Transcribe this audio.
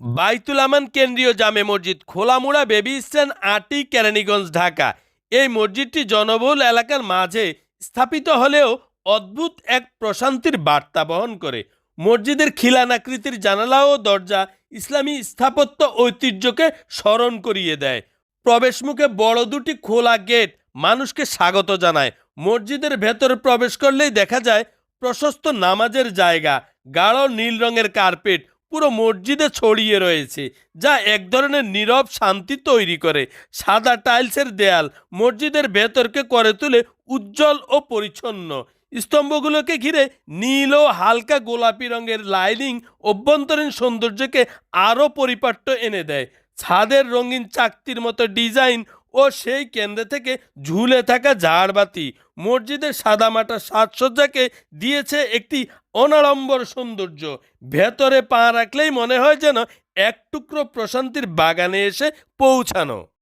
বাইতুল আমান কেন্দ্রীয় জামে মসজিদ খোলামুড়া, বেবি স্ট্যান্ড আটি কেরানীগঞ্জ, ঢাকা। এই মসজিদটি জনবহুল এলাকার মাঝে স্থাপিত হলেও অদ্ভুত এক প্রশান্তির বার্তা বহন করে। মসজিদের খিলানাকৃতির জানালা ও দরজা ইসলামী স্থাপত্য ঐতিহ্যকে স্মরণ করিয়ে দেয়। প্রবেশমুখে বড় দুটি খোলা গেট মানুষকে স্বাগত জানায়। মসজিদের ভেতরে প্রবেশ করলেই দেখা যায় প্রশস্ত নামাজের জায়গা, গাঢ় নীল রঙের কার্পেট পুরো মসজিদে ছড়িয়ে রয়েছে, যা এক ধরনের নীরব শান্তি তৈরি করে। সাদা টাইলসের দেয়াল মসজিদের ভেতরকে করে তুলে উজ্জ্বল ও পরিচ্ছন্ন। স্তম্ভগুলোকে ঘিরে নীল ও হালকা গোলাপি রঙের লাইনিং অভ্যন্তরীণ সৌন্দর্যকে আরও পরিপাট্য এনে দেয়। ছাদের রঙিন চাকতির মতো ডিজাইন ও সেই কেন্দ্রে থেকে ঝুলে থাকা ঝাড়বাতি। মসজিদের সাদামাটা সাজসজ্জাকে দিয়েছে একটি অনাড়ম্বর সৌন্দর্য। ভেতরে পা রাখলেই মনে হয় যেন এক টুকরো প্রশান্তির বাগানে এসে পৌঁছানো।